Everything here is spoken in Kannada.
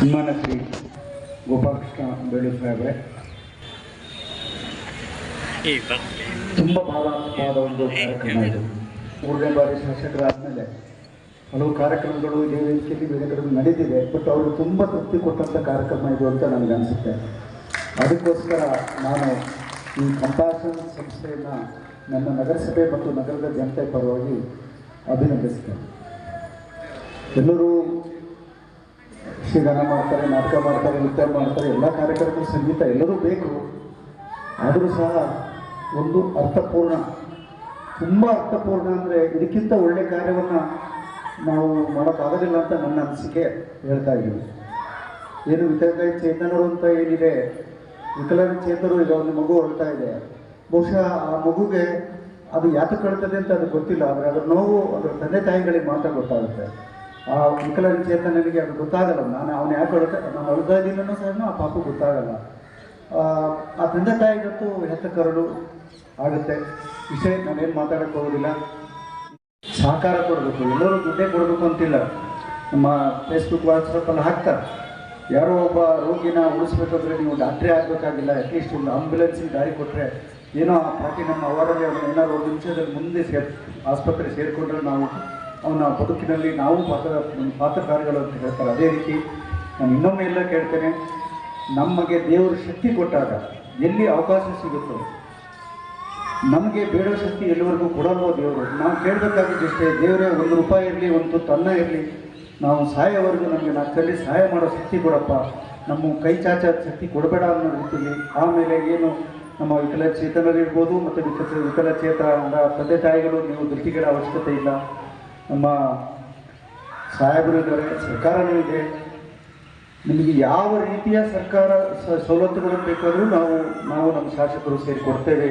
ಸನ್ಮಾನ ಗೋಪಾಲಕೃಷ್ಣ ಬೇಳು ಸಾಹೇಬ್ರೆ. ತುಂಬ ಭಾವಾತ್ಮಕವಾದ ಒಂದು ಕಾರ್ಯಕ್ರಮ ಇದು. ಮೂರನೇ ಬಾರಿ ಶಾಸಕರಾದಮೇಲೆ ಹಲವು ಕಾರ್ಯಕ್ರಮಗಳು ಇದೇ ರೀತಿಯಲ್ಲಿ ಬೇರೆ ಕಡೆ ನಡೆದಿದೆ ಬಟ್ ಅವರು ತುಂಬ ತೃಪ್ತಿ ಕೊಟ್ಟಂಥ ಕಾರ್ಯಕ್ರಮ ಇದು ಅಂತ ನನಗೆ ಅನಿಸುತ್ತೆ. ಅದಕ್ಕೋಸ್ಕರ ನಾನು ಈ ಕಂಪಾಷನ್ ಸಂಸ್ಥೆಯನ್ನು ನನ್ನ ನಗರಸಭೆ ಮತ್ತು ನಗರದ ಜನತೆ ಪರವಾಗಿ ಅಭಿನಂದಿಸ್ತೇನೆ ಎಲ್ಲರೂ ಯಕ್ಷಗಾನ ಮಾಡ್ತಾರೆ, ನಾಟಕ ಮಾಡ್ತಾರೆ, ನೃತ್ಯ ಮಾಡ್ತಾರೆ, ಎಲ್ಲ ಕಾರ್ಯಕ್ರಮಗಳು ಸಂಗೀತ ಎಲ್ಲರೂ ಬೇಕು. ಆದರೂ ಸಹ ಒಂದು ಅರ್ಥಪೂರ್ಣ, ತುಂಬ ಅರ್ಥಪೂರ್ಣ ಅಂದರೆ ಇದಕ್ಕಿಂತ ಒಳ್ಳೆಯ ಕಾರ್ಯವನ್ನು ನಾವು ಮಾಡೋಕ್ಕಾಗೋದಿಲ್ಲ ಅಂತ ನನ್ನ ಅನಿಸಿಕೆ ಹೇಳ್ತಾ ಇದ್ದೀನಿ. ಏನು ವಿಕಲಾಂಗ ಚೇತನರು ಅಂತ ಏನಿದೆ? ವಿಕಲಾಂಗ ಚೇತನರು ಈಗ ಒಂದು ಮಗು ಹೊರಡ್ತಾ ಇದೆ. ಬಹುಶಃ ಆ ಮಗುಗೆ ಅದು ಯಾತಕ್ಕೆ ಕಳ್ತದೆ ಅಂತ ಅದು ಗೊತ್ತಿಲ್ಲ, ಆದರೆ ಅದರ ನೋವು ಅದರ ತಂದೆ ತಾಯಿಗಳಿಗೆ ಮಾತ್ರ ಗೊತ್ತಾಗುತ್ತೆ. ಆ ವಿಕಲಾಂಗ ಚೇತನನಿಗೆ ಅದು ಗೊತ್ತಾಗಲ್ಲ. ನಾನು ಅವನು ಯಾಕೆ ಅಳ್ತಾ ನಾನು ಅಳ್ತಾ ಸಹ ಆ ಪಾಪ ಗೊತ್ತಾಗಲ್ಲ. ಆ, ತಂದೆ ತಾಯಿಗಂತೂ ಹೆತ್ತ ಕರಡು ಆಗುತ್ತೆ. ವಿಷಯ ನಾನೇನು ಮಾತಾಡಕ್ಕೆ ಹೋಗೋದಿಲ್ಲ. ಸಹಕಾರ ಕೊಡಬೇಕು. ಎಲ್ಲರೂ ದುಡ್ಡೇ ಕೊಡಬೇಕು ಅಂತಿಲ್ಲ. ನಮ್ಮ ಫೇಸ್ಬುಕ್ ವಾಟ್ಸಪ್ಪಲ್ಲಿ ಹಾಕ್ತಾರೆ. ಯಾರೋ ಒಬ್ಬ ರೋಗಿನ ಉಳಿಸ್ಬೇಕಂದ್ರೆ ನೀವು ಡಾಕ್ಟ್ರೇ ಆಗಬೇಕಾಗಿಲ್ಲ. ಅಟ್ಲೀಸ್ಟ್ ಒಂದು ಆಂಬ್ಯುಲೆನ್ಸಿಗೆ ದಾರಿ ಕೊಟ್ಟರೆ ಏನೋ ಆ ಪಾಟಿ ನಮ್ಮ ಅವರಲ್ಲಿ ಏನಾದ್ರು ಒಂದು ನಿಮಿಷದಲ್ಲಿ ಮುಂದೆ ಸೇರ್ ಆಸ್ಪತ್ರೆ ಸೇರಿಕೊಂಡ್ರೆ ನಾವು ಅವನ ಬದುಕಿನಲ್ಲಿ ನಾವು ಪಾತ್ರ ಪಾತ್ರಕಾರಿಗಳು ಅಂತ ಹೇಳ್ತಾರೆ. ಅದೇ ರೀತಿ ನಾನು ಇನ್ನೊಮ್ಮೆ ಎಲ್ಲ ಕೇಳ್ತೇನೆ, ನಮಗೆ ದೇವರು ಶಕ್ತಿ ಕೊಟ್ಟಾಗ ಎಲ್ಲಿ ಅವಕಾಶ ಸಿಗುತ್ತೋ, ನಮಗೆ ಬೇಡೋ ಶಕ್ತಿ ಎಲ್ಲಿವರೆಗೂ ಕೊಡಲ್ವೋ ದೇವರು. ನಾವು ಕೇಳಬೇಕಾಗಿದ್ದಷ್ಟೇ ದೇವರೇ ಒಂದು ರೂಪಾಯಿ ಇರಲಿ, ಒಂದು ತನ್ನ ಇರಲಿ, ನಾವು ಸಾಯೋವರೆಗೂ ನಮಗೆ ನಾಲ್ಕಲ್ಲಿ ಸಹಾಯ ಮಾಡೋ ಶಕ್ತಿ ಕೊಡಪ್ಪ. ನಮ್ಮ ಕೈ ಚಾಚ ಶಕ್ತಿ ಕೊಡಬೇಡ ಅನ್ನೋ ರೀತಿಯಲ್ಲಿ, ಆಮೇಲೆ ಏನು ನಮ್ಮ ವಿಕಲಚೇತನರಿರ್ಬೋದು, ಮತ್ತು ವಿಕಲ ವಿಕಲಚೇತನ ತಂದೆ ತಾಯಿಗಳು, ನೀವು ದೃಷ್ಟಿಗೇಡ ಅವಶ್ಯಕತೆ ಇಲ್ಲ. ನಮ್ಮ ಸಾಹೇಬರು ಇದ್ದಾರೆ ಸರ್ಕಾರವೂ ಇದೆ. ನಿಮಗೆ ಯಾವ ರೀತಿಯ ಸರ್ಕಾರ ಸವಲತ್ತುಗಳು ಬೇಕಾದರೂ ನಾವು ನಾವು ನಮ್ಮ ಶಾಸಕರು ಸೇರಿ ಕೊಡ್ತೇವೆ